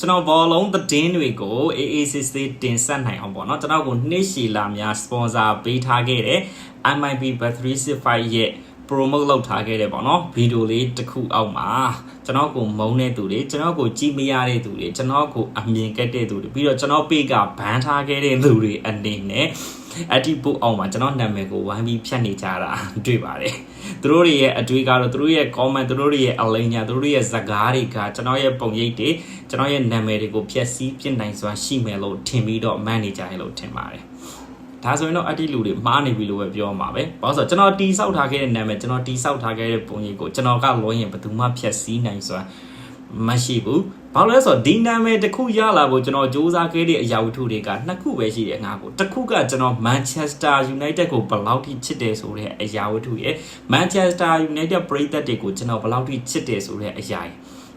ကျွန်တော်ဘောလုံးသတင်းတွေကိုအေးအေးဆေးဆေးတင်ဆက်နိုင်အောင်ပေါ့နော်ကျွန်တော်ကိုနှိရှီလာများစပွန်ဆာပေးထားခဲ့တဲ့ MIB Bet365 ရဲ့ promote လုပ်ထားခဲ့တယ်ပေါ့နော်ဗီဒီယိုလေးတစ်ခုအောက်မှာကျွန်တော်ကိုမုန်းတဲ့သူတွေကျွန်တော်ကိုကြည့်မရတဲ့သူတွေကျွန်တော်ကိုအမြင်ကက်တဲ့သူတွေပြီးတော့ကျွန်တော်ပေကဘန်ထားခဲ့တဲ့သူတွေအနေနဲ့အတိပုတ်အောင်မှာကျွန်တော်နာမည်ကိုဝိုင်းပြီးဖြတ်နေကြတာတွေ့ပါတယ်သူတို့တွေရဲ့အတွေ့ကတော့သူတို့ရဲ့ comment သူတို့တွေရဲ့အလိညာသူတို့ရဲ့ဇာကားတွေကကျွန်တော်ရဲ့ပုံရိပ်တွေကျွန်တော်ရဲ့နာမည်တွေကိုဖျက်ဆီးပြစ်နိုင်စွာရှိမယ်လို့ထင်ပြီးတော့မန်နေဂျာရဲ့လို့ထင်ပါတယ် ဒါဆိုရင်တော့အတိလူတွေမှားနေပြီလို့ပဲပြောမှာပဲ။ဘာလို့ဆိုတော့ကျွန်တော်တီးဆောက်ထားခဲ့တဲ့နာမည်ကျွန်တော်တီးဆောက်ထားခဲ့တဲ့ပုံရိပ်ကိုကျွန်တော်ကလောရင်ဘယ်သူမှဖျက်ဆီးနိုင်စွာမရှိဘူး။ဘာလို့လဲဆိုတော့ဒီနာမည်တစ်ခုရလာဖို့ကျွန်တော်စူးစမ်းခဲ့တဲ့အရာဝတ္ထုတွေကနှစ်ခုပဲရှိတယ်ငါကို။တစ်ခုကကျွန်တော် Manchester United ကိုဘယ်လောက်ထိချစ်တယ်ဆိုတဲ့အရာဝတ္ထုရဲ့ Manchester United ပရိသတ်တွေကိုကျွန်တော်ဘယ်လောက်ထိချစ်တယ်ဆိုတဲ့အရာရဲ့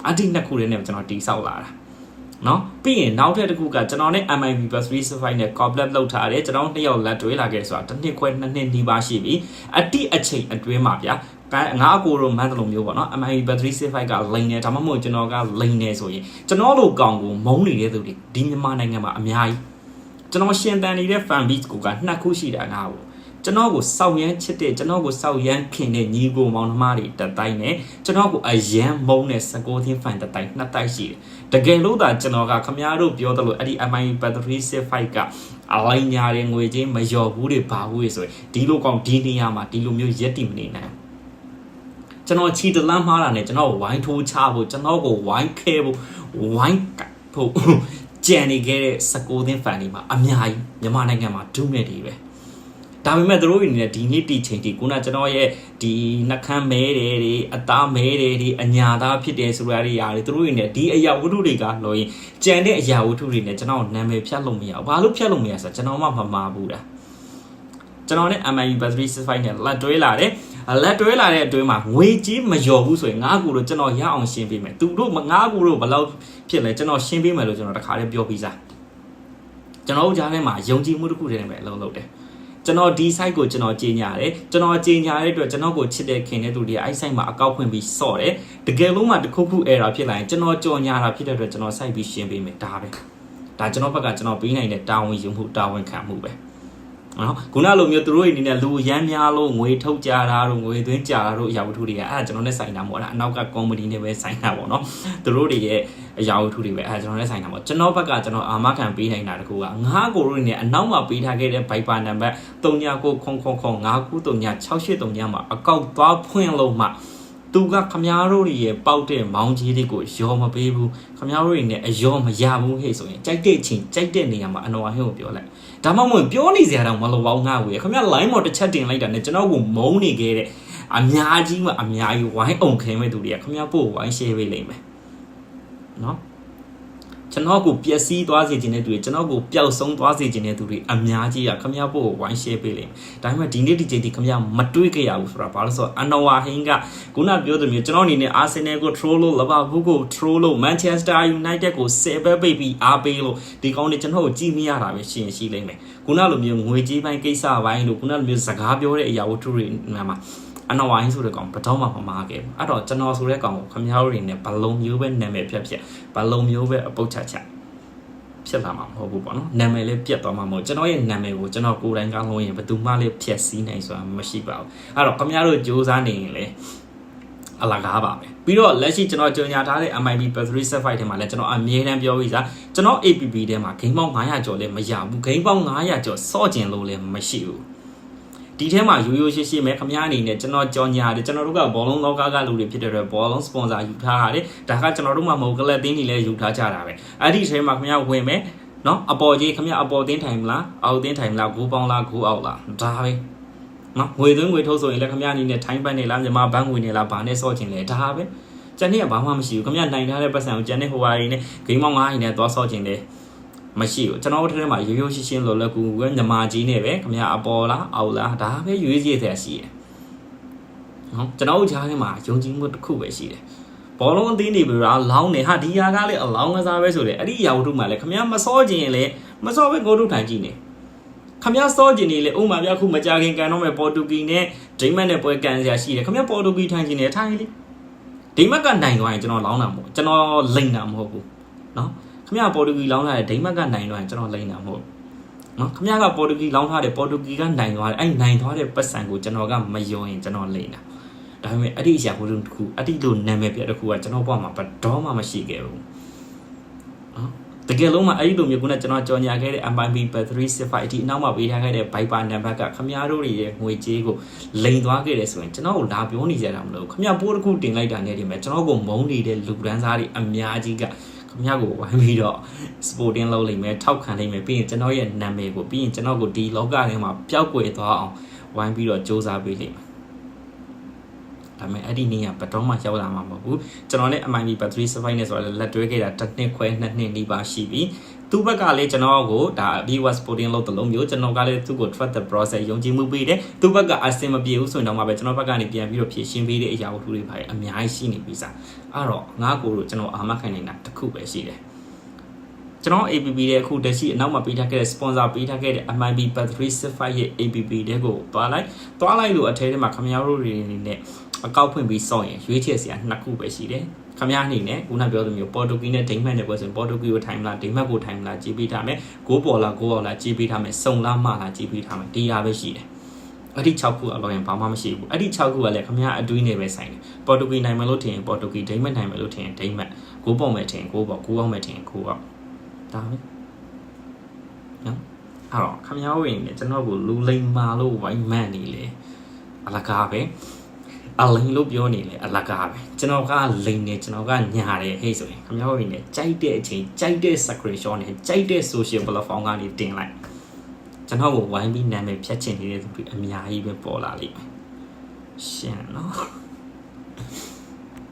အတိနှစ်ခုလေးနဲ့ကျွန်တော်တီးဆောက်လာတာ။ နော်ပြီးရင်နောက်ထပ်တစ်ခုကကျွန်တော်နဲ့ MIB Bus 365နဲ့ collab လုပ်ထားတယ်ကျွန်တော်နှစ်ယောက်လက်တွဲလာခဲ့ဆိုတာတစ်နှစ်ခွဲနှစ်နှစ်နီးပါးရှိပြီအတိအချိန်အတွင်းမှာဗျာငါအကိုတို့မန်းတလုံးမျိုးပေါ့နော် MIB battery safe ကလိန်နေဒါမှမဟုတ်ကျွန်တော်ကလိန်နေဆိုရင်ကျွန်တော်တို့ကောင်ကိုမုန်းနေတဲ့သူတွေဒီမြန်မာနိုင်ငံမှာအများကြီးကျွန်တော်ရှင်တန်နေတဲ့ fan base ကိုကနှစ်ခုရှိတာငါ့ကို ကျွန်တော်ကိုစောက်ရမ်းချစ်တဲ့ကျွန်တော်ကိုစောက်ရမ်းခင်တဲ့ညီကိုမောင်နှမတွေတစ်တိုင်းနဲ့ကျွန်တော်ကိုအယမ်းမုန်းတဲ့16သင်း fan တစ်တိုင်းနှစ်တိုက်ရှိတယ်တကယ်လို့သာကျွန်တော်ကခမားတို့ပြောသလိုအဲ့ဒီ MI battery set fight ကအလိုင်းညာတဲ့ငွေချင်းမလျော်ဘူးတွေဘာဘူးတွေဆိုရင်ဒီလိုကောင်ဒီနေရာမှာဒီလိုမျိုးရက်တည်မနေနိုင်ဘူးကျွန်တော်ချီတလန်းမှားတာနဲ့ကျွန်တော်ဝိုင်းထိုးချဖို့ကျွန်တော်ကိုဝိုင်းခဲဖို့ဝိုင်းကပ်ဖို့ကြံနေခဲ့တဲ့16သင်း fan တွေမှာအများကြီးမြန်မာနိုင်ငံမှာဒုမဲ့တွေပဲ ဒါပေမဲ့သူတို့အနေနဲ့ဒီနေ့တီချိန်တီခုနကျွန်တော်ရဲ့ဒီနှကမ်းမဲတယ်တွေအသားမဲတယ်တွေအညာသားဖြစ်တယ်ဆိုရတဲ့ຢာတွေသူတို့အနေနဲ့ဒီအရာဝတ္ထုတွေကလို့ရင်ကြံတဲ့အရာဝတ္ထုတွေနဲ့ကျွန်တော်နာမည်ဖြတ်လို့မရဘူးဘာလို့ဖြတ်လို့မရဆိုတော့ကျွန်တော်မှမမှားဘူးလားကျွန်တော်နဲ့ MIU battery 65နဲ့လက်တွဲလာတယ်လက်တွဲလာတဲ့အတွင်းမှာငွေကြီးမလျော်ဘူးဆိုရင်ငါးကူလို့ကျွန်တော်ရအောင်ရှင်းပေးမယ်သူတို့ငါးကူလို့ဘယ်လောက်ဖြစ်လဲကျွန်တော်ရှင်းပေးမယ်လို့ကျွန်တော်တခါတည်းပြောပြီးသားကျွန်တော်တို့ကြားထဲမှာယုံကြည်မှုတစ်ခုတည်းနဲ့ပဲအလုံးလုံးတယ် ကျွန်တော်ဒီ site ကိုကျွန်တော်ကြီးညာတယ်ကျွန်တော်ကြီးညာတဲ့အတွက်ကျွန်တော်ကိုချစ်တဲ့ခင်တဲ့သူတွေကအဲ့ site မှာအကောက်ဖွင့်ပြီးစော့တယ်တကယ်လို့မှတစ်ခုခု error ဖြစ်လာရင်ကျွန်တော်ကြော်ညာတာဖြစ်တဲ့အတွက်ကျွန်တော် site ပြီးရှင်းပေးမယ်ဒါပဲဒါကျွန်တော်ဘက်ကကျွန်တော်ပြီးနိုင်တဲ့တာဝန်ယူမှုတာဝန်ခံမှုပဲ နော်ခုနလိုမျိုးသူတို့အနေနဲ့လူရမ်းများလို့ငွေထုတ်ကြတာတို့ငွေသွင်းကြတာတို့အရာဝတ္ထုတွေကအဲ့ဒါကျွန်တော်နဲ့ဆိုင်တာမဟုတ်လားအနောက်က comedy နဲ့ပဲဆိုင်တာပေါ့နော်သူတို့တွေရဲ့အရာဝတ္ထုတွေပဲအဲ့ဒါကျွန်တော်နဲ့ဆိုင်တာပေါ့ကျွန်တော်ဘက်ကကျွန်တော်အာမခံပေးနိုင်တာတကူကငါးကိုတို့နေအနောက်မှာပေးထားခဲ့တဲ့ Viber နံပါတ်39999683မှာအကောက်သွားဖွင့်လို့မှ သူကခမားတို့တွေရဲ့ပေါက်တဲ့မောင်းကြီးတွေကိုရောမပေးဘူးခမားတို့တွေနဲ့အယောမရဘူးဟဲ့ဆိုရင်ကြိုက်တဲ့အချိန်ကြိုက်တဲ့နေရာမှာအနော်အဟင်းကိုပြောလိုက်ဒါမှမဟုတ်ပြောနေစရာတော့မလိုပါဘူးငါ့ကိုရခမား line ပေါ်တစ်ချက်တင်လိုက်တာနဲ့ကျွန်တော်ကိုမုန်းနေခဲ့တဲ့အများကြီးမှအများကြီးဝိုင်းအောင်ခဲမဲ့သူတွေကခမားပို့ဝိုင်း share ပေးလိမ့်မယ်နော် ကျွန်တော်ကိုပျက်စီးသွားစေခြင်းတဲ့သူတွေကျွန်တော်ကိုပျောက်ဆုံးသွားစေခြင်းတဲ့သူတွေအများကြီးကခမရဖို့ကိုဝိုင်း share ပေးလိမ့်မယ်ဒါပေမဲ့ဒီနေ့ဒီချိန်ဒီခမရမတွေးကြရဘူးဆိုတာဘာလို့ဆိုတော့အနဝါဟင်းကခုနပြောသလိုမျိုးကျွန်တော်အနေနဲ့ Arsenal ကို troll လို့ Liverpool ကို troll လို့ Manchester United ကို7ပဲပိတ်ပြီးအားပေးလို့ဒီကောင်းနေကျွန်တော်ကိုကြည့်မရတာပဲရှင်ရှိလိမ့်မယ်ခုနလိုမျိုးငွေကြေးပိုင်းကိစ္စပိုင်းလို့ခုနလိုမျိုးစကားပြောတဲ့အရာဝတ္ထုတွေမှာ အနဝိုင်းဆိုတဲ့ကောင်ဘယ်တော့မှမမားခဲ့ဘူးအဲ့တော့ကျွန်တော်ဆိုတဲ့ကောင်ကိုခမ ्या တို့တွေနဲ့ဘလုံးမျိုးပဲနာမည်ဖြတ်ဖြတ်ဘလုံးမျိုးပဲအပုတ်ချချဖြစ်လာမှာမဟုတ်ဘူးပေါ့နော်နာမည်လေးပြတ်သွားမှာမဟုတ်ကျွန်တော်ရဲ့နာမည်ကိုကျွန်တော်ကိုယ်တိုင်ကလုံးရင်ဘယ်သူမှလည်းဖြတ်စည်းနိုင်ဆိုတာမရှိပါဘူးအဲ့တော့ခမ ्या တို့စူးစမ်းနေရင်လေအလကားပါပဲပြီးတော့လက်ရှိကျွန်တော်ကြော်ညာထားတဲ့ MIB Battery Set Fight ထဲမှာလည်းကျွန်တော်အမြဲတမ်းပြောပြီးသားကျွန်တော် APP ထဲမှာဂိမ်းပေါင်း900ကျော်လည်းမရဘူးဂိမ်းပေါင်း900ကျော်စော့ကျင်လို့လည်းမရှိဘူး ဒီထဲမှာရိုးရိုးရှင်းရှင်းပဲခမည်းအနေနဲ့ကျွန်တော်ကြော်ညာတယ်ကျွန်တော်တို့ကဘောလုံးလောကကလူတွေဖြစ်တဲ့အတွက်ဘောလုံးစပွန်ဆာယူထားရတယ်ဒါကကျွန်တော်တို့မှမဟုတ်ကလပ်သင်းတွေလည်းယူထားကြတာပဲအဲ့ဒီထဲမှာခမည်းဝင်မယ်နော်အပေါ်ကြီးခမည်းအပေါ်သင်းထိုင်မလားအောက်သင်းထိုင်မလားဂိုးပေါင်းလားဂိုးအောက်လားဒါပဲနော်ငွေသွင်းငွေထုတ်ဆိုရင်လည်းခမည်းအနေနဲ့ထိုင်းပန်နေလားမြန်မာဘန်းငွေနေလားဘာနဲ့စော့ချင်လဲဒါပဲကျန်တဲ့ကဘာမှမရှိဘူးခမည်းနိုင်ထားတဲ့ပတ်စံကိုကျန်တဲ့ဟိုဟာတွေနဲ့ဂိမ်းမောင်းငါးရင်နဲ့သွားစော့ချင်တယ် မရှိဘူးကျွန်တော်တို့ထဲမှာရိုးရိုးရှင်းရှင်းလောလောကူကူပဲညမာကြီးနဲ့ပဲခမရအပေါ်လားအောက်လားဒါပဲရွေးစီရတဲ့ရှိတယ်နော်ကျွန်တော်တို့ကြားထဲမှာယုံကြည်မှုတစ်ခုပဲရှိတယ်ဘောလုံးအသင်းတွေပြောတာလောင်းနေဟာဒီယာကလည်းအလောင်းကစားပဲဆိုတယ်အဲ့ဒီယာဝတ္ထုမှလည်းခမရမစောခြင်းရင်လည်းမစောပဲကိုတို့ထိုင်ကြည့်နေခမရစောခြင်းနေလေဥမာပြခုမကြခင်ကန်တော့မဲ့ပေါ်တူဂီနဲ့ဒိမတ်နဲ့ပွဲကန်စရာရှိတယ်ခမရပေါ်တူဂီထိုင်ခြင်းနေထိုင်လေဒိမတ်ကနိုင်သွားရင်ကျွန်တော်လောင်းတာမဟုတ်ကျွန်တော်လိန်တာမဟုတ်ဘူးနော် ခမရပေါ်တူဂီလောင်းထားတဲ့ဒိမတ်ကနိုင်တော့ရင်ကျွန်တော်လိမ့်တာမဟုတ်နော်ခမရကပေါ်တူဂီလောင်းထားတဲ့ပေါ်တူဂီကနိုင်သွားတယ်အဲ့နိုင်သွားတဲ့ပတ်စံကိုကျွန်တော်ကမယုံရင်ကျွန်တော်လိမ့်တာဒါပေမဲ့အဲ့ဒီအရာဘုလုံးတစ်ခုအဲ့ဒီလိုနာမည်ပြတစ်ခုကကျွန်တော်ဘဝမှာဘယ်တော့မှမရှိခဲ့ဘူးနော်တကယ်လုံးမှာအဲ့ဒီလိုမျိုးကကျွန်တော်ကြော်ညာခဲ့တဲ့ MIB battery 65ဒီအနောက်မှာပေးထားခဲ့တဲ့ Viber နံပါတ်ကခမရတို့ရဲ့ငွေကြေးကိုလိန်သွားခဲ့တယ်ဆိုရင်ကျွန်တော်ကိုလာပြောနေကြတာမလို့ခမရပိုးတစ်ခုတင်လိုက်တာနဲ့ဒီမဲ့ကျွန်တော်ကိုမုန်းနေတဲ့လူဒန်းစားတွေအများကြီးက ခမရကိုဝိုင်းပြီးတော့ sporting လုပ်လိမ့်မယ်ထောက်ခံလိမ့်မယ်ပြီးရင်ကျွန်တော်ရဲ့နာမည်ကိုပြီးရင်ကျွန်တော်ကိုဒီလောကထဲမှာပျောက်ကွယ်သွားအောင်ဝိုင်းပြီးတော့စ조사ပေးလိမ့်မယ်ဒါပေမဲ့အဲ့ဒီနေ့ကဘယ်တော့မှရောက်လာမှာမဟုတ်ဘူးကျွန်တော်နဲ့ MIB battery supply နဲ့ဆိုတာလက်တွဲခဲ့တာတစ်နှစ်ခွဲနှစ်နှစ်နီးပါးရှိပြီ သူ့ဘက်ကလည်းကျွန်တော်ကိုဒါ BWS sporting လုပ်တဲ့လုံးမျိုးကျွန်တော်ကလည်းသူ့ကို trust the process ယုံကြည်မှုပေးတယ်သူ့ဘက်ကအဆင်မပြေဘူးဆိုရင်တော့မှပဲကျွန်တော်ဘက်ကနေပြန်ပြီးတော့ဖြည့်ရှင်းပေးတဲ့အရာဝတ္ထုတွေပါအများကြီးရှိနေပြီစားအဲ့တော့ငါကိုတို့ကျွန်တော်အာမခံနေတာတစ်ခုပဲရှိတယ်ကျွန်တော် APP တဲ့အခုတက်ရှိအနောက်မှာပေးထားခဲ့တဲ့ sponsor ပေးထားခဲ့တဲ့ MIB battery 65ရဲ့ APP တဲ့ကိုတွားလိုက်တွားလိုက်လို့အထဲထဲမှာခမရတို့တွေနေနဲ့အကောက်ဖွင့်ပြီးစောင့်ရင်ရွေးချယ်စရာနှစ်ခုပဲရှိတယ် ခမရအနေနဲ့ခုနပြောသလိုမျိုးပေါ်တူဂီနဲ့ဒိမတ်နဲ့ပွဲဆိုရင်ပေါ်တူဂီကိုထိုင်မလားဒိမတ်ကိုထိုင်မလားကြည့်ပေးထားမယ်ဂိုးပေါ်လားဂိုးအောင်လားကြည့်ပေးထားမယ်စုံလားမလားကြည့်ပေးထားမယ်ဒီဟာပဲရှိတယ်အဲ့ဒီ6ခုအလောရင်ဘာမှမရှိဘူးအဲ့ဒီ6ခုကလည်းခမရအတွေးနေပဲဆိုင်တယ်ပေါ်တူဂီနိုင်မယ်လို့ထင်ရင်ပေါ်တူဂီဒိမတ်နိုင်မယ်လို့ထင်ရင်ဒိမတ်ဂိုးပေါ်မယ်ထင်ရင်ဂိုးပေါ်ဂိုးအောင်မယ်ထင်ရင်ဂိုးအောင်ဒါပဲနော်အဲ့တော့ခမရဝင်နေကျွန်တော်ကိုလူလိမ်မာလို့ဝိုင်းမန့်နေလေအလကားပဲ အလိန်လို့ပြောနေလေအလကားပဲကျွန်တော်ကလိန်နေကျွန်တော်ကညာတယ်ဟဲ့ဆိုရင်ခမရဝင်နေကြိုက်တဲ့အချိန်ကြိုက်တဲ့ screenshot နဲ့ကြိုက်တဲ့ social platform ကနေတင်လိုက်ကျွန်တော်ကိုဝိုင်းပြီးနာမည်ဖြတ်ချင်နေတဲ့သူတွေအများကြီးပဲပေါ်လာလိမ့်မယ်ရှင်နော်